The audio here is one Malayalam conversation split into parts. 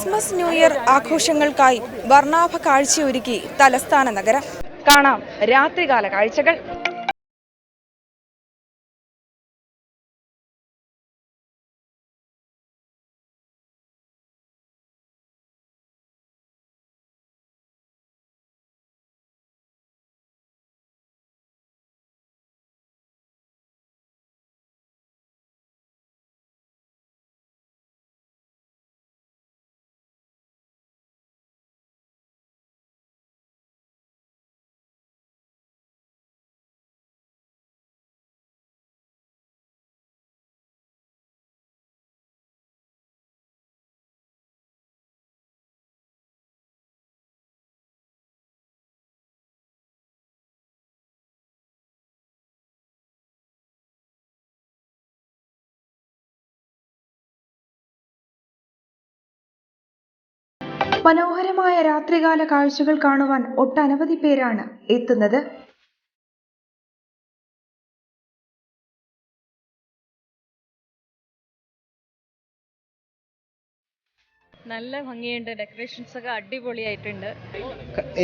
ക്രിസ്മസ് ന്യൂ ഇയർ ആഘോഷങ്ങൾക്കായി വർണാഭ കാഴ്ചയൊരുക്കി തലസ്ഥാന നഗരം. കാണാം. രാത്രികാല കാഴ്ചകൾ. മനോഹരമായ രാത്രികാല കാഴ്ചകൾ കാണുവാൻ ഒട്ടനവധി പേരാണ് എത്തുന്നത്. നല്ല ഭംഗിയുണ്ട്. ഡെക്കറേഷൻസ് ഒക്കെ അടിപൊളിയായിട്ടുണ്ട്.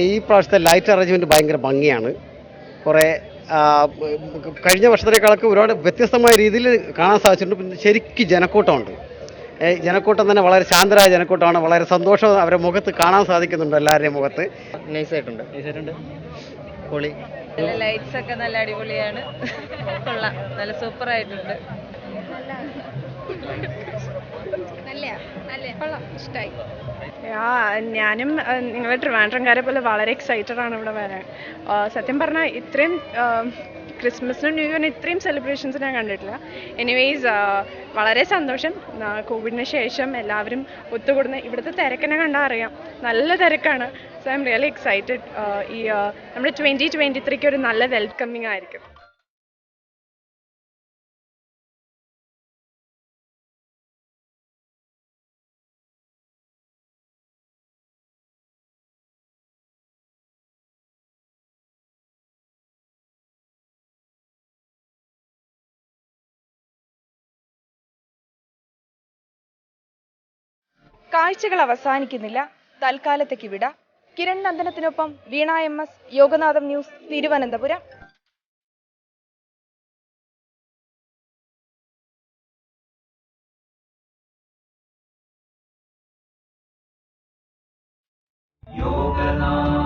ഈ പ്രാവശ്യത്തെ ലൈറ്റ് അറേഞ്ച്മെന്റ് ഭയങ്കര ഭംഗിയാണ്. കുറേ കഴിഞ്ഞ വർഷത്തിനേക്കാളൊക്കെ ഒരുപാട് വ്യത്യസ്തമായ രീതിയിൽ കാണാൻ സാധിച്ചിട്ടുണ്ട്. പിന്നെ ശരിക്കും ജനക്കൂട്ടമുണ്ട്. ജനക്കൂട്ടം തന്നെ വളരെ ശാന്തരായ ജനക്കൂട്ടമാണ്. വളരെ സന്തോഷം അവരുടെ മുഖത്ത് കാണാൻ സാധിക്കുന്നുണ്ട് എല്ലാവരുടെയും മുഖത്ത്. നൈസായിട്ടുണ്ട്. നൈസായിട്ടുണ്ട്. പൊളി. നല്ല ലൈറ്റ്സ് ഒക്കെ നല്ല അടിപൊളിയാണ്. കൊള്ളാം. നല്ല സൂപ്പർ ആയിട്ടുണ്ട് ആ ഞാനും നിങ്ങൾ ട്രിവാൻഡ്രംകാരെ പോലെ വളരെ എക്സൈറ്റഡ് ആണ് ഇവിടെ വരാൻ. സത്യം പറഞ്ഞാൽ ഇത്രയും ക്രിസ്മസിനും ന്യൂ ഇയറിനും ഇത്രയും സെലിബ്രേഷൻസ് ഞാൻ കണ്ടിട്ടില്ല. എനിവേയ്സ് വളരെ സന്തോഷം. കോവിഡിന് ശേഷം എല്ലാവരും ഒത്തുകൂടുന്ന ഇവിടുത്തെ തിരക്കിനെ കണ്ടാൽ അറിയാം. നല്ല തിരക്കാണ്. So I'm really excited ഈ നമ്മുടെ ട്വന്റി ട്വന്റി ത്രീക്ക് ഒരു നല്ല വെൽക്കമിങ് ആയിരിക്കും. കാഴ്ചകൾ അവസാനിക്കുന്നില്ല തൽക്കാലത്തേക്ക് വിട Kiran നന്ദനത്തിനൊപ്പം Veena M S Yoganatham news Thiruvananthapuram Yogananda.